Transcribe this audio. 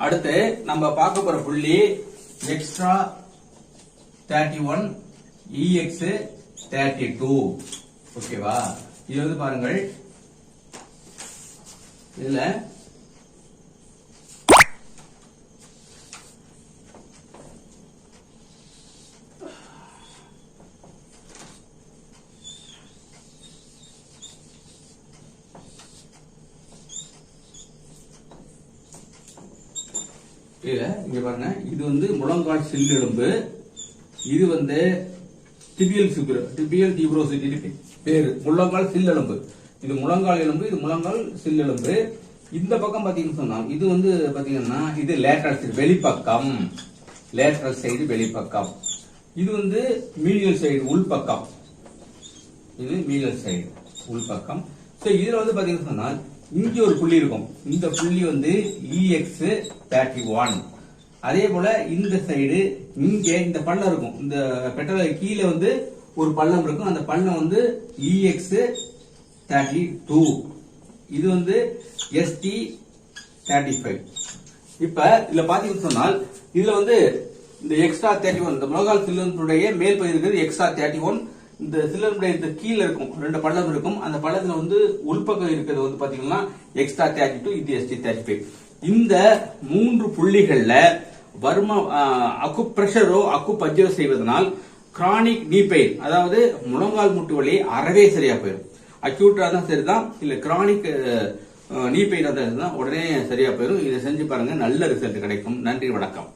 அடுத்து நம்ம பார்க்க போற புள்ளி extra thirty one EX thirty two ஓகேவா இது வந்து பாருங்கள். இதுல இல்லை இங்க பாருங்க. இது வந்து முழங்கால் சில்லெலும்பு இது வந்து டிபியல் சுப்ரோ டிபியல் டிப்ரோசிட்டி பேரு முழங்கால் சில்லெலும்பு இது முழங்கால் எலும்பு இது முழங்கால் சில்லெலும்பு இந்த பக்கம் பாத்தீங்கன்னு சொன்னா இது வந்து பாத்தீங்கன்னா இது லேட்டரல் சைடு வெளிப்பக்கம். லேட்டரல் சைடு வெளிப்பக்கம். இது வந்து மீடியல் சைடு உள்பக்கம். இது மீடியல் சைடு உள்பக்கம். ஸோ இதில் வந்து பாத்தீங்கன்னு சொன்னால் இங்க ஒரு புள்ளி இருக்கும். இந்த புள்ளி வந்து இஎக்ஸ் தேர்ட்டி ஒன் அதே போல இந்த சைடு இங்க இந்த பள்ளம் இருக்கும். இந்த பெட்ரோல் கீழே வந்து ஒரு பள்ளம் இருக்கும். அந்த பள்ளம் வந்து இஎக்ஸ் தேர்ட்டி டூ இது வந்து எஸ்டி தேர்ட்டி ஃபைவ் இப்ப இதுல பாத்தீங்கன்னு சொன்னால் இதுல வந்து இந்த எக்ஸ்ட்ரா தேர்ட்டி ஒன் இந்த முழங்கால் சிலிண்டருடைய மேல் பகுதி இருக்கிறது எக்ஸ்ட்ரா தேர்ட்டி ஒன் இந்த சிலிண்டருடைய இந்த கீழே இருக்கும் ரெண்டு பள்ளம் இருக்கும். அந்த பள்ளத்துல வந்து உள்பக்கம் இருக்கிறது வந்து பாத்தீங்கன்னா எக்ஸ்ட்ரா தேர்ட்டி டூ இது எஸ்டி தேர்ட்டி ஃபைவ் இந்த மூன்று புள்ளிகள்ல வர்ம அக்கு பிரஷரோ அக்கு பஞ்சரோ செய்வதனால் கிரானிக் நீ பெயின் அதாவது முழங்கால் முட்டு வலி அறவே சரியா போயிடும் அக்யூட்டா தான் சரிதான் இல்ல கிரானிக் நீ பெயின் தான் உடனே சரியா போயிடும் இதை செஞ்சு பாருங்க நல்ல ரிசல்ட் கிடைக்கும். நன்றி வணக்கம்.